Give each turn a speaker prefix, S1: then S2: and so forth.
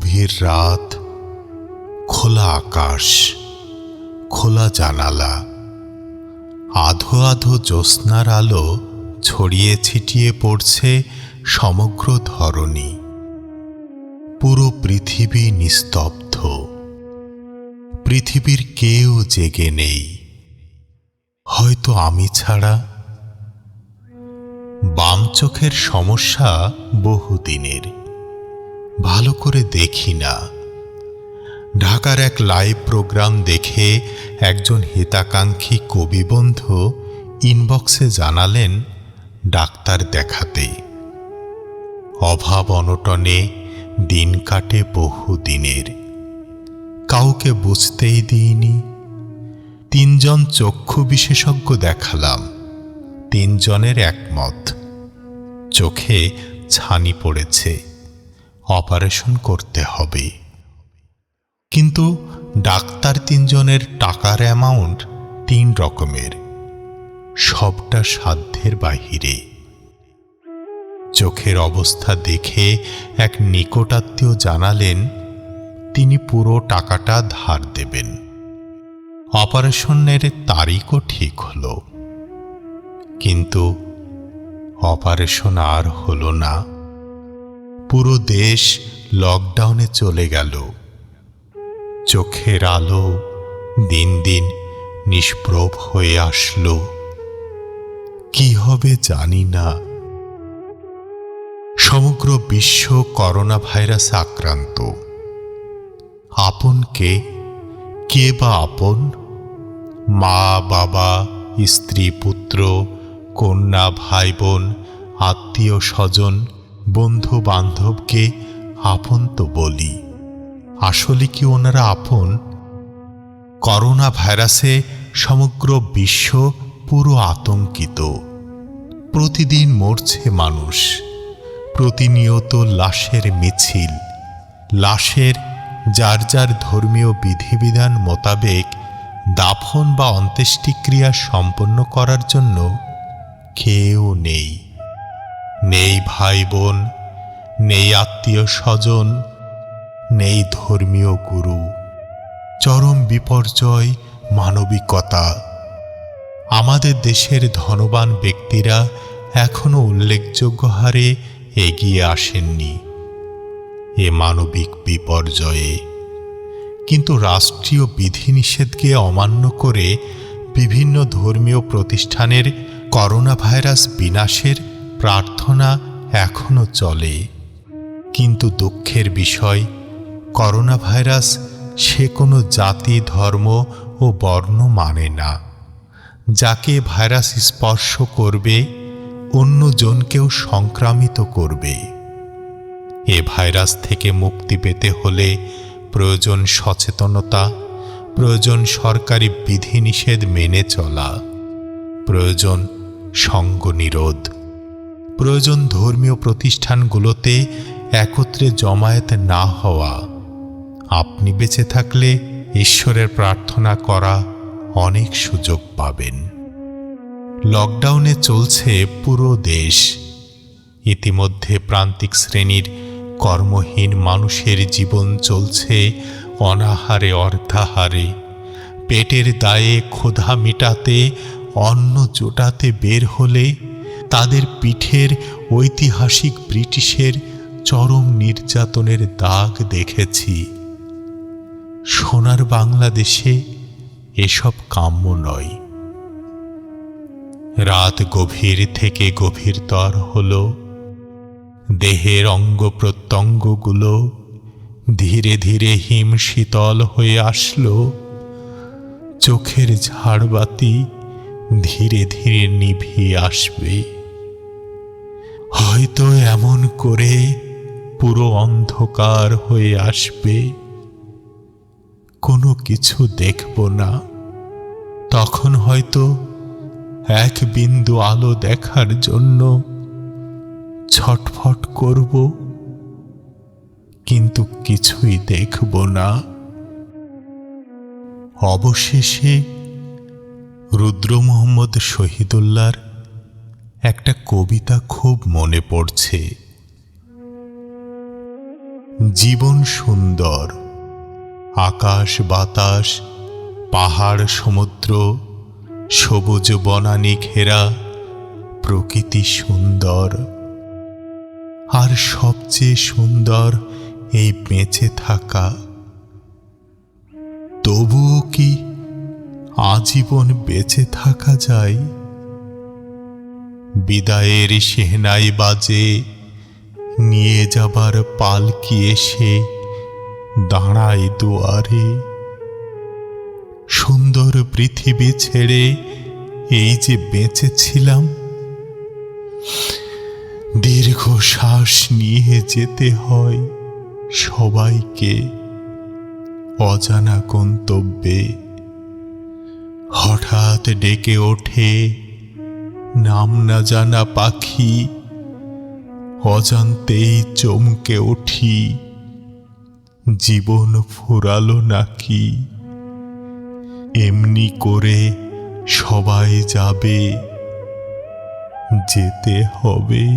S1: গভীর রাত, খোলা আকাশ, খোলা জানালা, আধো আধো জ্যোৎস্নার আলো ছড়িয়ে ছিটিয়ে পড়ছে সমগ্র ধরণী। পুরো পৃথিবী নিস্তব্ধ। পৃথিবীর কেউ জেগে নেই। হয়তো আমি ছাড়া। বাম চোখের সমস্যা বহুদিনের। ভালো করে দেখি না। ঢাকার এক লাইভ প্রোগ্রাম দেখে একজন হিতাকাঙ্ক্ষী কবিবন্ধু ইনবক্সে জানালেন ডাক্তার দেখাতে। অভাব অনটনে দিন কাটে বহু দিনের। কাউকে বুঝতেই দিইনি। তিনজন চক্ষু বিশেষজ্ঞ দেখালাম। তিনজনের একমত। চোখে ছানি পড়েছে। অপারেশন করতে হবে। কিন্তু ডাক্তার তিনজনের টাকার অ্যামাউন্ট তিন রকমের। সবটা সাধ্যের বাহিরে। চোখের অবস্থা দেখে এক নিকটাত্মীয় জানালেন, তিনি পুরো টাকাটা ধার দেবেন। অপারেশনের তারিখও ঠিক হলো। কিন্তু অপারেশন আর হলো না। পুরো দেশ লকডাউনে চলে গেল। চোখের আলো দিন দিন নিষ্প্রভ হয়ে আসলো। কি হবে জানি না। সমগ্র বিশ্ব করোনা ভাইরাসে আক্রান্ত। আপনকে কে বা আপন? মা, বাবা, স্ত্রী, পুত্র, কন্যা, ভাই, বোন, আত্মীয়, স্বজন বন্ধু বান্ধবকে আপন তো বলি। আসলে কি ওনারা আপন? করোনা ভাইরাসে সমগ্র বিশ্ব পুরো আতঙ্কিত। প্রতিদিন মরছে মানুষ। প্রতিনিয়ত লাশের মিছিল। লাশের যার যার ধর্মীয় বিধিবিধান মোতাবেক দাফন বা অন্ত্যেষ্টিক্রিয়া সম্পন্ন করার জন্য কেউ নেই। নেই ভাই বোন নেই আত্মীয় স্বজন নেই ধর্মীয় গুরু। চরম বিপর্যয় মানবিকতা। আমাদের দেশের ধনবান ব্যক্তিরা এখনও উল্লেখযোগ্য হারে এগিয়ে আসেননি এ মানবিক বিপর্যয়ে। কিন্তু রাষ্ট্রীয় বিধিনিষেধকে অমান্য করে বিভিন্ন ধর্মীয় প্রতিষ্ঠানের করোনা ভাইরাস বিনাশের প্রার্থনা এখনও চলে। কিন্তু দুঃখের বিষয় করোনা ভাইরাস সে কোনো জাতি, ধর্ম ও বর্ণ মানে না। যাকে ভাইরাস স্পর্শ করবে, অন্যজনকেও সংক্রামিত করবে। এ ভাইরাস থেকে মুক্তি পেতে হলে প্রয়োজন সচেতনতা, প্রয়োজন সরকারি বিধিনিষেধ মেনে চলা, প্রয়োজন সঙ্গ নিরোধ প্রয়োজন ধর্মীয় প্রতিষ্ঠানগুলোতে একত্রে জমায়েত না হওয়া। আপনি বেঁচে থাকলে ঈশ্বরের প্রার্থনা করা অনেক সুযোগ পাবেন। লকডাউনে চলছে পুরো দেশ। ইতিমধ্যে প্রান্তিক শ্রেণির কর্মহীন মানুষের জীবন চলছে অনাহারে অর্ধাহারে। পেটের দায়ে ক্ষুধা মিটাতে, অন্ন জোটাতে বের হলে তাদের পিঠের ঐতিহাসিক ব্রিটিশের চরম নির্যাতনের দাগ দেখেছি। সোনার বাংলাদেশে এসব কাম্য নয়। রাত গভীর থেকে গভীরতর হল। দেহের অঙ্গ প্রত্যঙ্গগুলো ধীরে ধীরে হিম শীতল হয়ে আসলো। চোখের ঝাড়বাতি ধীরে ধীরে নিভিয়ে আসবে। হয়তো এমন করে পুরো অন্ধকার হয়ে আসবে। কোনো কিছু দেখব না। তখন হয়তো এক বিন্দু আলো দেখার জন্য ছটফট করব, কিন্তু কিছুই দেখব না। অবশেষে রুদ্র মোহাম্মদ শহীদুল্লাহর একটা কবিতা খুব মনে পড়ছে। জীবন সুন্দর, আকাশ বাতাস, পাহাড় সমুদ্র, সবুজ বনানি ঘেরা, প্রকৃতি সুন্দর। আর সবচেয়ে সুন্দর এই বেঁচে থাকা। তবুও কি আজীবন বেঁচে থাকা যায়? বিদায়ের সেহনাই বাজে, নিয়ে যাবার পালকি এসে দাঁড়ায় দুয়ারে। সুন্দর পৃথিবী ছেড়ে এই যে বেঁচেছিলাম দীর্ঘ শ্বাস নিয়ে যেতে হয় সবাইকে অজানা গন্তব্যে। হঠাৎ ডেকে ওঠে নাম না জানা পাখি, অজান্তেই চমকে উঠি। জীবন ফুরালো নাকি? এমনি করে সবাই যাবে, যেতে হবে।